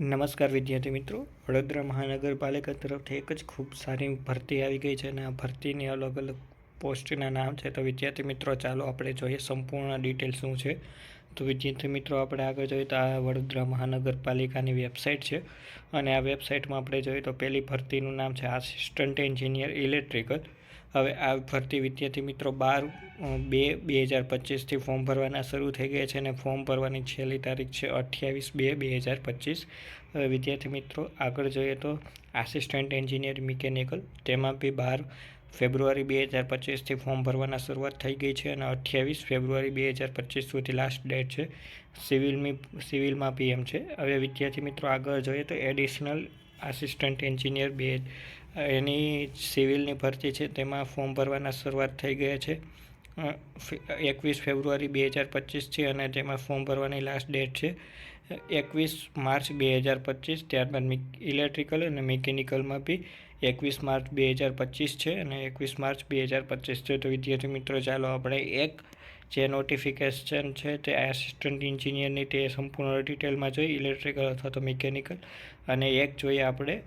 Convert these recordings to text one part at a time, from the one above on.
નમસ્કાર વિદ્યાર્થી મિત્રો. વડોદરા મહાનગરપાલિકા તરફથી એક જ ખૂબ સારી ભરતી આવી ગઈ છે અને આ ભરતીની અલગ અલગ પોસ્ટના નામ છે. તો વિદ્યાર્થી મિત્રો, ચાલો આપણે જોઈએ સંપૂર્ણ ડિટેલ શું છે. તો વિદ્યાર્થી મિત્રો, આપણે આગળ જોઈએ તો આ વડોદરા મહાનગરપાલિકાની વેબસાઇટ છે અને આ વેબસાઇટમાં આપણે જોઈએ તો પહેલી ભરતીનું નામ છે આસિસ્ટન્ટ એન્જિનિયર ઇલેક્ટ્રિકલ. હવે આ ભરતી વિદ્યાર્થી મિત્રો બાર બે બે હજાર પચીસથી ફોર્મ ભરવાના શરૂ થઈ ગયા છે અને ફોર્મ ભરવાની છેલ્લી તારીખ છે અઠ્યાવીસ બે બે હજાર પચીસ. હવે વિદ્યાર્થી મિત્રો, આગળ જોઈએ તો આસિસ્ટન્ટ એન્જિનિયર મિકેનિકલ, તેમાં બી બાર ફેબ્રુઆરી બે હજાર પચીસથી ફોર્મ ભરવાના શરૂઆત થઈ ગઈ છે અને અઠ્યાવીસ ફેબ્રુઆરી બે હજાર પચીસ સુધી લાસ્ટ ડેટ છે. સિવિલની, સિવિલમાં પીએમ છે. હવે વિદ્યાર્થી મિત્રો આગળ જોઈએ તો એડિશનલ આસિસ્ટન્ટ એન્જિનિયર બે, એની સિવિલની ભરતી છે, તેમાં ફોર્મ ભરવાના શરૂઆત થઈ ગયા છે. એકવીસ ફેબ્રુઆરી બે હજાર પચીસ છે અને તેમાં ફોર્મ ભરવાની લાસ્ટ ડેટ છે. એકવીસ માર્ચ બે હજાર પચીસ, ત્યારબાદ ઇલેક્ટ્રિકલ અને મિકેનિકલમાં બી એકવીસ માર્ચ બે હજાર પચીસ છે અને એકવીસ માર્ચ બે હજાર પચીસ છે. તો વિદ્યાર્થી મિત્રો, ચાલો આપણે એક જે નોટિફિકેશન છે તે આસિસ્ટન્ટ એન્જિનિયરની તે સંપૂર્ણ ડિટેલમાં જોઈ ઇલેક્ટ્રિકલ અથવા તો મિકેનિકલ અને એક જોઈએ આપણે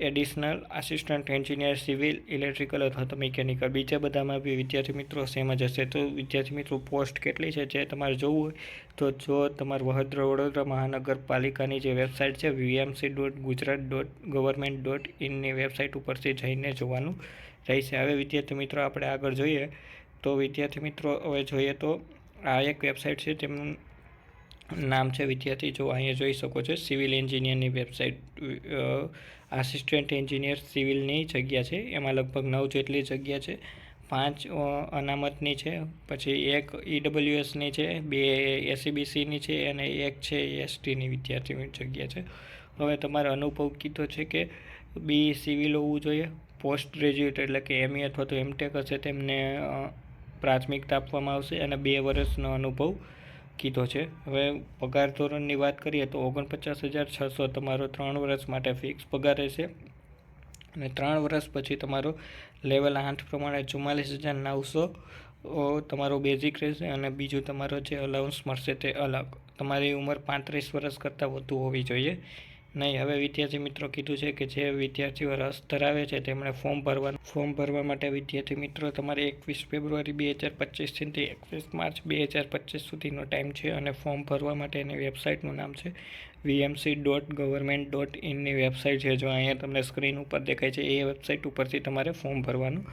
additional assistant engineer civil electrical અથવા તો મિકેનિકલ બીજા બધામાં બી વિદ્યાર્થી મિત્રો સેમ જ હશે. તો વિદ્યાર્થી મિત્રો પોસ્ટ કેટલી છે? જે તમારે જોવું હોય, તો જો તમારે વડોદરા વડોદરા મહાનગરપાલિકાની જે વેબસાઇટ છે VMC dot Gujarat dot government dot ઇનની website ઉપરથી જઈને જોવાનું રહેશે. હવે વિદ્યાર્થી મિત્રો, આપણે આગળ જોઈએ તો વિદ્યાર્થી મિત્રો, હવે જોઈએ તો આ એક વેબસાઇટ છે, તેમનું નામ છે વિદ્યાર્થી. જો અહીંયા જોઈ શકો છો સિવિલ એન્જિનિયરની વેબસાઇટ આસિસ્ટન્ટ એન્જિનિયર સિવિલની જગ્યા છે. એમાં લગભગ નવ જેટલી જગ્યા છે. પાંચ અનામતની છે. પછી એક ઈડબ્લ્યુએસની છે, બે એસીબીસીની છે, અને એક છે એસટીની વિદ્યાર્થીની જગ્યા છે. હવે તમારો અનુભવ કીધો છે કે બી સિવિલ હોવું જોઈએ, પોસ્ટ ગ્રેજ્યુએટ એટલે કે એમએ અથવા તો એમટેક હશે તેમને પ્રાથમિકતા આપવામાં આવશે અને બે વર્ષનો અનુભવ કીધો છે. હવે પગાર ધોરણની વાત કરીએ તો ઓગણપચાસ હજાર છસો તમારો ત્રણ વર્ષ માટે ફિક્સ પગાર રહેશે અને ત્રણ વર્ષ પછી તમારો લેવલ આઠ પ્રમાણે ચુમ્માલીસ હજાર નવસો તમારો બેઝિક રહેશે અને બીજું તમારો જે અલાઉન્સ મળશે તે અલગ. તમારી ઉંમર પાંત્રીસ વર્ષ કરતાં વધુ હોવી જોઈએ. નહીં, હવે વિદ્યાર્થી મિત્રો કીધું છે કે જે વિદ્યાર્થીઓ રસ ધરાવે છે તેમણે ફોર્મ ભરવાનું. ફોર્મ ભરવા માટે વિદ્યાર્થી મિત્રો, તમારે એકવીસ ફેબ્રુઆરી બે હજાર પચીસથી એકવીસ માર્ચ બે હજાર પચીસ સુધીનો ટાઈમ છે અને ફોર્મ ભરવા માટે એની વેબસાઇટનું નામ છે વીએમસી ડોટ ગવર્મેન્ટ ડોટ ઇનની વેબસાઇટ છે. જો અહીંયા તમને સ્ક્રીન ઉપર દેખાય છે, એ વેબસાઇટ ઉપરથી તમારે ફોર્મ ભરવાનું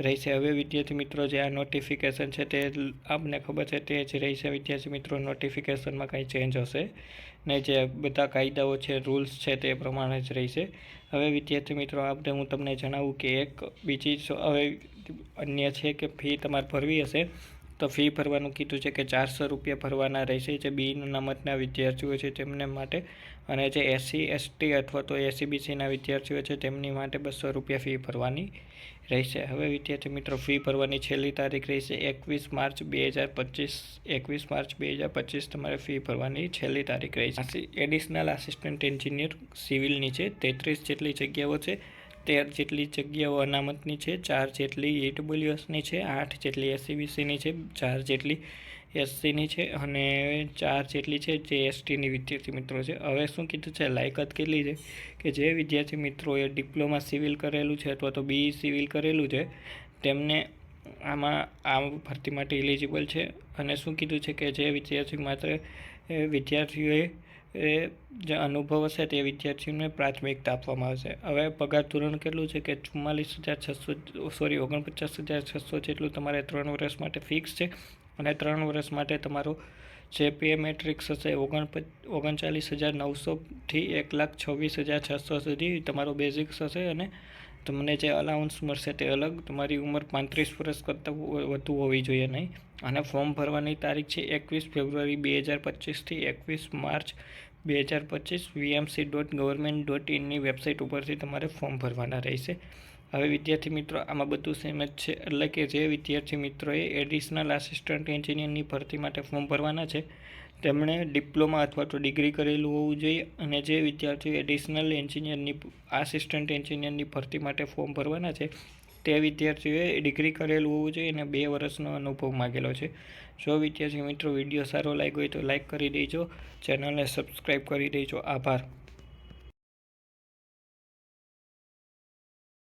રહેશે હવે વિદ્યાર્થી મિત્રો, જે આ નોટિફિકેશન છે તે આપને ખબર છે તે જ રહેશે વિદ્યાર્થી મિત્રો નોટિફિકેશનમાં કાંઈ ચેન્જ હશે ને જે બધા કાયદાઓ છે રૂલ્સ છે તે પ્રમાણે જ રહેશે હવે વિદ્યાર્થી મિત્રો આપણે હું તમને જણાવું કે એક બીજી હવે અન્ય છે કે ફી તમારે ભરવી હશે તો ફી ભરવાનું કીધું છે કે ચારસો રૂપિયા ભરવાના રહેશે જે બી અનામતના વિદ્યાર્થીઓ છે તેમને માટે. અને જે એસસી, એસટી અથવા તો એસીબીસીના વિદ્યાર્થીઓ છે તેમની માટે બસો રૂપિયા ફી ભરવાની રહેશે. હવે વિદ્યાર્થી મિત્રો, ફી ભરવાની છેલ્લી તારીખ રહેશે એકવીસ માર્ચ બે હજાર પચીસ. એકવીસ માર્ચ બે હજાર પચીસ તમારે ફી ભરવાની છેલ્લી તારીખ રહેશે. એડિશનલ આસિસ્ટન્ટ એન્જિનિયર સિવિલની છે. તેત્રીસ જેટલી જગ્યાઓ છે. તેર જેટલી જગ્યાઓ અનામતની છે, ચાર જેટલી એડબ્લ્યુએસની છે, આઠ જેટલી એસસીબીસીની છે, ચાર જેટલી એસસીની છે અને ચાર જેટલી છે જે એસટીની વિદ્યાર્થી મિત્રો છે. હવે શું કીધું છે? લાયકાત કેટલી છે? કે જે વિદ્યાર્થી મિત્રોએ ડિપ્લોમા સિવિલ કરેલું છે અથવા તો બી સિવિલ કરેલું છે, તેમને આમાં આ ભરતી માટે ઇલિજિબલ છે. અને શું કીધું છે કે જે વિદ્યાર્થી માત્ર વિદ્યાર્થીઓએ એ જે અનુભવ હશે તે વિદ્યાર્થીઓને પ્રાથમિકતા આપવામાં આવશે. હવે પગાર ધોરણ કેટલું છે કે ચુમ્માલીસ હજાર છસો સોરી ઓગણપચાસ હજાર છસો જેટલું તમારે ત્રણ વર્ષ માટે ફિક્સ છે અને ત્રણ વર્ષ માટે તમારો જે પે મેટ્રિક્સ હશે ઓગણ ઓગણચાલીસ હજાર નવસોથી એક લાખ છવ્વીસ હજાર છસો સુધી તમારો બેઝિક્સ હશે અને તમને જે અલાઉન્સ મળશે તે અલગ. તમારી ઉંમર પાંત્રીસ વર્ષ કરતાં વધુ હોવી જોઈએ નહીં. અને ફોર્મ ભરવાની તારીખ છે એકવીસ ફેબ્રુઆરી બે હજાર પચીસથી એકવીસ માર્ચ બે હજાર પચીસ વીએમસી ડોટ ગવર્મેન્ટ ડોટ ઇનની વેબસાઇટ ઉપરથી તમારે ફોર્મ ભરવાના રહેશે. હવે વિદ્યાર્થી મિત્રો, આમાં બધું સેમ જ છે. એટલે કે જે વિદ્યાર્થી મિત્રોએ એડિશનલ આસિસ્ટન્ટ એન્જિનિયરની ભરતી માટે ફોર્મ ભરવાના છે તેમણે ડિપ્લોમા અથવા તો ડિગ્રી કરેલું હોવું જોઈએ અને જે વિદ્યાર્થીઓ એડિશનલ એન્જિનિયરની આસિસ્ટન્ટ એન્જિનિયરની ભરતી માટે ફોર્મ ભરવાના છે, તે વિદ્યાર્થીઓએ ડિગ્રી કરેલું હોવું જોઈએ અને બે વર્ષનો અનુભવ માગેલો છે. જો વિદ્યાર્થી મિત્રો વીડિયો સારો લાગ્યો હોય તો લાઇક કરી દેજો ચેનલને સબસ્ક્રાઈબ કરી દેજો. આભાર.